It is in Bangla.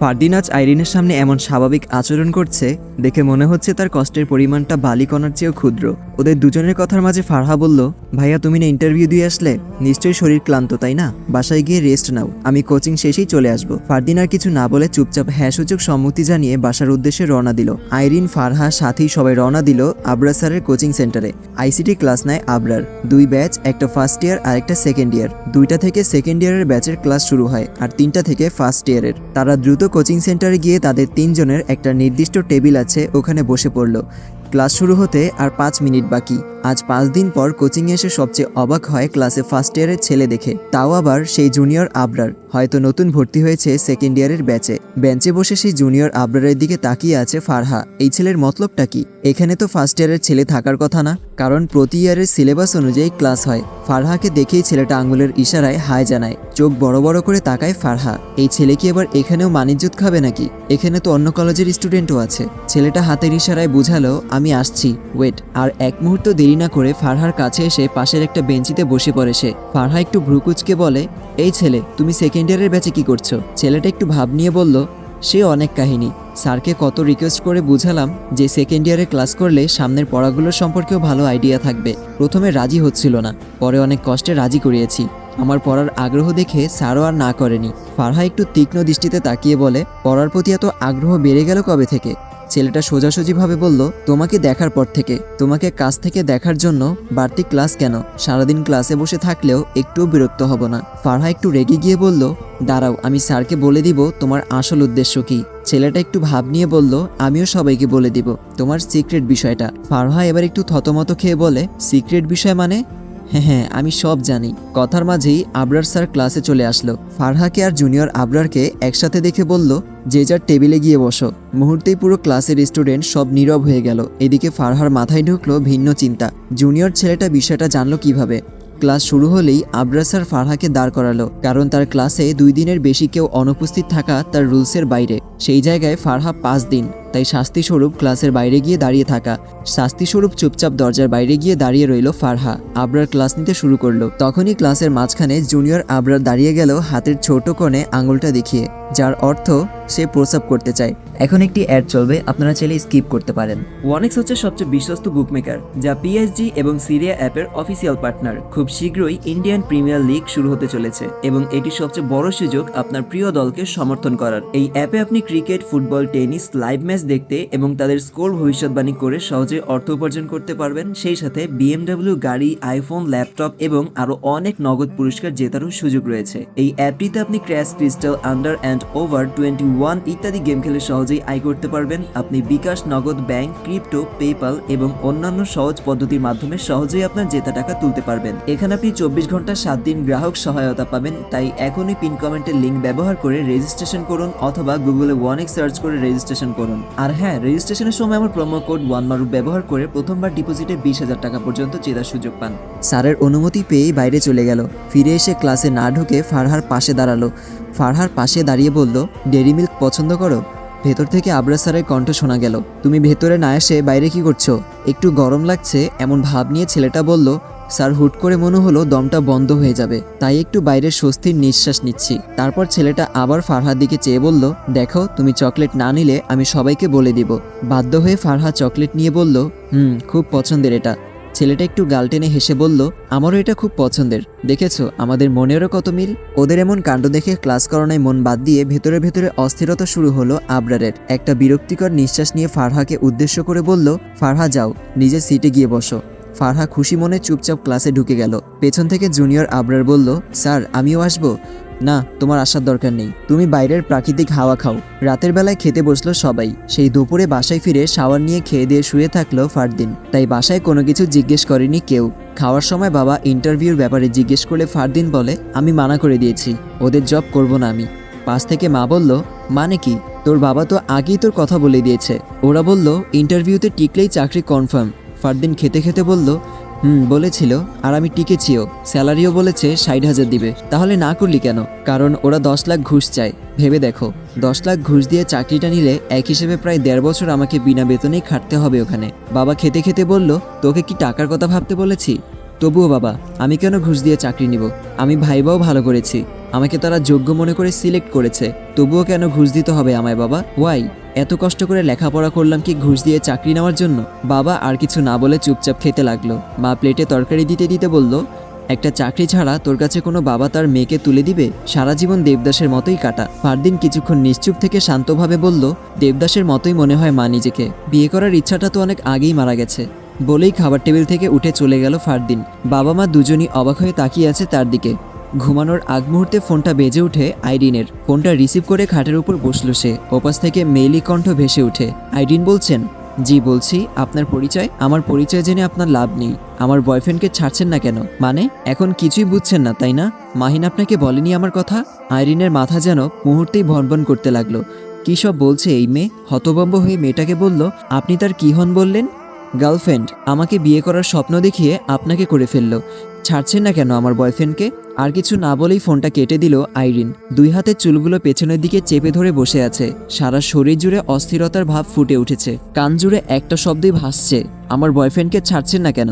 ফারদিন আজ আইরিনের সামনে এমন স্বাভাবিক আচরণ করছে, দেখে মনে হচ্ছে তার কষ্টের পরিমাণটা বালিকণার চেয়েও ক্ষুদ্র। ওদের দুজনের কথার মাঝে ফারহা বলল, ভাইয়া, তুমি না ইন্টারভিউ দিয়ে আসলে? নিশ্চয়ই শরীর ক্লান্ত, তাই না? বাসায় গিয়ে রেস্ট নাও, আমি কোচিং শেষেই চলে আসব। ফারদিন আর কিছু না বলে চুপচাপ হ্যাঁ সূচক সম্মতি জানিয়ে বাসার উদ্দেশ্যে রওনা দিল। আইরিন, ফারহা সাথী সবাই রওনা দিল আবরার স্যারের কোচিং সেন্টারে। আইসিটি ক্লাস নেয় আবরার। দুই ব্যাচ, একটা ফার্স্ট ইয়ার আর একটা সেকেন্ড ইয়ার। দুইটা থেকে সেকেন্ড ইয়ারের ব্যাচের ক্লাস শুরু হয়, আর তিনটা থেকে ফার্স্ট ইয়ারের। তারা দ্রুত কোচিং সেন্টারে গিয়ে তাদের তিনজনের একটা নির্দিষ্ট টেবিল আছে ওখানে বসে পড়ল। ক্লাস শুরু হতে আর পাঁচ মিনিট বাকি। আজ পাঁচ দিন পর কোচিংয়ে এসে সবচেয়ে অবাক হয় ক্লাসে ফার্স্ট ইয়ারের ছেলে দেখে। তাও আবার সেই জুনিয়র আবরার। হয়তো নতুন ভর্তি হয়েছে সেকেন্ড ইয়ারের ব্যাচে বেঞ্চে বসে সেই জুনিয়র আবরারের দিকে তাকিয়ে আছে ফারহা। এই ছেলের মতলবটা কি? এখানে তো ফার্স্ট ইয়ারের ছেলে থাকার কথা না, কারণ প্রতি ইয়ারের সিলেবাস অনুযায়ী ক্লাস হয়। ফারহাকে দেখেই ছেলেটা আঙুলের ইশারায় হায় জানায়। চোখ বড় বড় করে তাকায় ফারহা। এই ছেলে কি এবার এখানেও মানিজ্যত খাবে নাকি? এখানে তো অন্য কলেজের স্টুডেন্টও আছে। ছেলেটা হাতের ইশারায় বুঝালো, আমি আসছি। ওয়েট আর এক মুহূর্ত দেরি না করে ফারহার কাছে এসে পাশের একটা বেঞ্চিতে বসে পড়ে সে। ফারহা একটু ভ্রুকুচকে বলে, এই ছেলে, তুমি সেকেন্ড ইয়ারের ব্যাচে কি করছ? ছেলেটা একটু ভাব নিয়ে বলল, সে অনেক কাহিনী। স্যারকে কত রিকোয়েস্ট করে বুঝালাম যে সেকেন্ড ইয়ারে ক্লাস করলে সামনের পড়াগুলোর সম্পর্কেও ভালো আইডিয়া থাকবে। প্রথমে রাজি হচ্ছিল না, পরে অনেক কষ্টে রাজি করিয়েছি। আমার পড়ার আগ্রহ দেখে স্যারও আর না করেনি। ফারহা একটু তীক্ষ্ণ দৃষ্টিতে তাকিয়ে বলে, পড়ার প্রতি এত আগ্রহ বেড়ে গেল কবে থেকে? ছেলেটা সোজাসুজিভাবে বলল, তোমাকে দেখার পর থেকে। তোমাকে কাছ থেকে দেখার জন্য বাড়তি ক্লাস কেন? সারাদিন ক্লাসে বসে থাকলেও একটুও বিরক্ত হব না। ফারহা একটু রেগে গিয়ে বলল, দাঁড়াও, আমি স্যারকে বলে দিব তোমার আসল উদ্দেশ্য কি। ছেলেটা একটু ভাব নিয়ে বলল, আমিও সবাইকে বলে দিব তোমার সিক্রেট বিষয়টা। ফারহা এবার একটু থতমত খেয়ে বলে, সিক্রেট বিষয় মানে? হ্যাঁ হ্যাঁ আমি সব জানি। কথার মাঝেই আবরার স্যার ক্লাসে চলে আসলো। ফারহাকে আর জুনিয়র আবরারকে একসাথে দেখে বলল, যে যার টেবিলে গিয়ে বসো। মুহূর্তেই পুরো ক্লাসের স্টুডেন্ট সব নীরব হয়ে গেল। এদিকে ফারহার মাথায় ঢুকলো ভিন্ন চিন্তা। জুনিয়র ছেলেটা বিষয়টা জানলো কীভাবে? ক্লাস শুরু হলেই আবরার স্যার ফারহাকে দাঁড় করালো, কারণ তার ক্লাসে দুই দিনের বেশি কেউ অনুপস্থিত থাকা তার রুলসের বাইরে। সেই জায়গায় ফারহা পাঁচ দিন। তাই শাস্তিস্বরূপ ক্লাসের বাইরে গিয়ে দাঁড়িয়ে থাকা। শাস্তিস্বরূপ চুপচাপ দরজার বাইরে গিয়ে দাঁড়িয়ে রইল ফারহা। আবরার ক্লাস নিতে শুরু করল। তখনই ক্লাসের মাঝখানে জুনিয়র আবরার দাঁড়িয়ে গেল হাতের ছোট কোণে আঙুলটা দেখিয়ে। যার অর্থ সে প্রসাব করতে চায়। এখন একটি অ্যাড চলবে, আপনারা চাইলে স্কিপ করতে পারেন। ওয়ানেক্স হচ্ছে সবচেয়ে বিশ্বস্ত বুকমেকার যা পিএসজি এবং সিরিয়া অ্যাপের অফিসিয়াল পার্টনার খুব শীঘ্রই ইন্ডিয়ান প্রিমিয়ার লিগ শুরু হতে চলেছে এবং এটি সবচেয়ে বড় সুযোগ আপনার প্রিয় দলকে সমর্থন করার। এই অ্যাপে আপনি cricket football tennis live match দেখতে এবং তাদের স্কোর ভবিষ্যৎবাণী করে সহজে অর্থ উপার্জন করতে পারবেন। সেই সাথে বিএমডব্লিউ গাড়ি আইফোন ল্যাপটপ এবং আরও অনেক নগদ পুরস্কার জেতারও সুযোগ রয়েছে। এই অ্যাপটিতে আপনি crash crystal under and over twenty one ইত্যাদি গেম খেলে সহজেই আয় করতে পারবেন। আপনি বিকাশ, নগদ ব্যাংক ক্রিপ্টো পেপাল এবং অন্যান্য সহজ পদ্ধতির মাধ্যমে সহজেই আপনার জেতা টাকা তুলতে পারবেন। এখানে আপনি চব্বিশ ঘণ্টা সাত দিন গ্রাহক সহায়তা পাবেন, তাই এখনই পিন কমেন্টের লিঙ্ক ব্যবহার করে রেজিস্ট্রেশন করুন অথবা গুগলে ওয়ানেক সার্চ করে রেজিস্ট্রেশন করুন। আর হ্যাঁ রেজিস্ট্রেশনের সময় আমার প্রোমো কোড ওয়ান মারু ব্যবহার করে প্রথমবার ডিপোজিটে বিশ হাজার টাকা পর্যন্ত জেতার সুযোগ পান। স্যারের অনুমতি পেয়েই বাইরে চলে গেল। ফিরে এসে ক্লাসে না ঢুকে ফারহার পাশে দাঁড়াল। ফারহার পাশে দাঁড়িয়ে বলল, ডেরি মিল্ক পছন্দ করো? ভেতর থেকে আবরা স্যারের কণ্ঠ শোনা গেল, তুমি ভেতরে না এসে বাইরে কি করছ? একটু গরম লাগছে, এমন ভাব নিয়ে ছেলেটা বলল, স্যার, হুট করে মনে হলো দমটা বন্ধ হয়ে যাবে, তাই একটু বাইরে স্বস্তির নিঃশ্বাস নিচ্ছি। তারপর ছেলেটা আবার ফারহার দিকে চেয়ে বলল, দেখো, তুমি চকলেট না নিলে আমি সবাইকে বলে দিব। বাধ্য হয়ে ফারহা চকলেট নিয়ে বলল, হুম, খুব পছন্দের এটা। ছেলেটা একটু গাল টেনে হেসে বলল, আমারও এটা খুব পছন্দের। দেখেছ, আমাদের মনেরও কত মিল? ওদের এমন কাণ্ড দেখে ক্লাস করানোয় মন বাদ দিয়ে ভেতরে ভেতরে অস্থিরতা শুরু হলো আবরারের। একটা বিরক্তিকর নিঃশ্বাস নিয়ে ফারহাকে উদ্দেশ্য করে বলল, ফারহা, যাও, নিজের সিটে গিয়ে বসো। ফারহা খুশি মনে চুপচাপ ক্লাসে ঢুকে গেল। পেছন থেকে জুনিয়র আবরার বলল, স্যার, আমিও আসব। না, তোমার আসার দরকার নেই। তুমি বাইরের প্রাকৃতিক হাওয়া খাও। রাতের বেলায় খেতে বসল সবাই। সেই দুপুরে বাসায় ফিরে শাওয়ার নিয়ে খেয়ে দিয়ে শুয়ে থাকল ফারদিন। তাই বাসায় কোনো কিছু জিজ্ঞেস করেনি কেউ। খাওয়ার সময় বাবা ইন্টারভিউর ব্যাপারে জিজ্ঞেস করলে ফারদিন বলে, আমি মানা করে দিয়েছি। ওদের জব করব না আমি। পাশ থেকে মা বলল মানে কি? তোর বাবা তো আগেই তোর কথা বলে দিয়েছে। ওরা বলল, ইন্টারভিউতে টিকলেই চাকরি কনফার্ম। ফারদিন খেতে খেতে বলল হুম, বলেছিল, আর আমি টিকেছিও। স্যালারিও বলেছে ষাট হাজার দিবে। তাহলে না করলি কেন? কারণ ওরা দশ লাখ ঘুষ চায়। ভেবে দেখো, দশ লাখ ঘুষ দিয়ে চাকরিটা নিলে এক হিসেবে প্রায় দেড় বছর আমাকে বিনা বেতনেই খাটতে হবে ওখানে। বাবা খেতে খেতে বলল, তোকে কি টাকার কথা ভাবতে বলেছি? তবুও বাবা, আমি কেন ঘুষ দিয়ে চাকরি নিব? আমি ভাইবাও ভালো করেছি। আমাকে তারা যোগ্য মনে করে সিলেক্ট করেছে। তবুও কেন ঘুষ দিতে হবে আমায় বাবা? ওয়াই এত কষ্ট করে লেখাপড়া করলাম কি ঘুষ দিয়ে চাকরি নেওয়ার জন্য? বাবা আর কিছু না বলে চুপচাপ খেতে লাগল। মা প্লেটে তরকারি দিতে দিতে বলল, একটা চাকরি ছাড়া তোর কাছে কোনো বাবা তার মেয়েকে তুলে দিবে? সারা জীবন দেবদাসের মতোই কাটা। ফারদিন কিছুক্ষণ নিশ্চুপ থেকে শান্তভাবে বলল, দেবদাসের মতোই মনে হয় মা নিজেকে। বিয়ে করার ইচ্ছাটা তো অনেক আগেই মারা গেছে। বলেই খাবার টেবিল থেকে উঠে চলে গেল ফারদিন। বাবা মা দুজনই অবাক হয়ে তাকিয়ে আছে তার দিকে। ঘুমানোর আগ মুহূর্তে ফোনটা বেজে ওঠে আইরিনের। ফোনটা রিসিভ করে খাটের উপর বসল সে। ওপাশ থেকে মেইলি কণ্ঠ ভেসে ওঠে। আইরিন বলছেন, জি, বলছি, আপনার পরিচয়? আমার পরিচয় জেনে আপনার লাভ নেই। আমার বয়ফ্রেন্ডকে ছাড়ছেন না কেন? মানে এখন কিছুই বুঝছেন না, তাই না? মাহিন আপনাকে বলেনি আমার কথা? আইরিনের মাথা যেন মুহূর্তেই ভনভন করতে লাগল। কী সব বলছে এই মেয়ে? হতবম্ব হয়ে মেয়েটাকে বলল, আপনি তার কী হন বললেন? গার্লফ্রেন্ড, আমাকে বিয়ে করার স্বপ্ন দেখিয়ে আপনাকে করে ফেলল। ছাড়ছেন না কেন আমার বয়ফ্রেন্ডকে? আর কিছু না বলেই ফোনটা কেটে দিল আইরিন। দুই হাতের চুলগুলো পেছনের দিকে চেপে ধরে বসে আছে। সারা শরীর জুড়ে অস্থিরতার ভাব ফুটে উঠেছে। কান জুড়ে একটা শব্দই ভাসছে। আমার বয়ফ্রেন্ডকে ছাড়ছেন না কেন?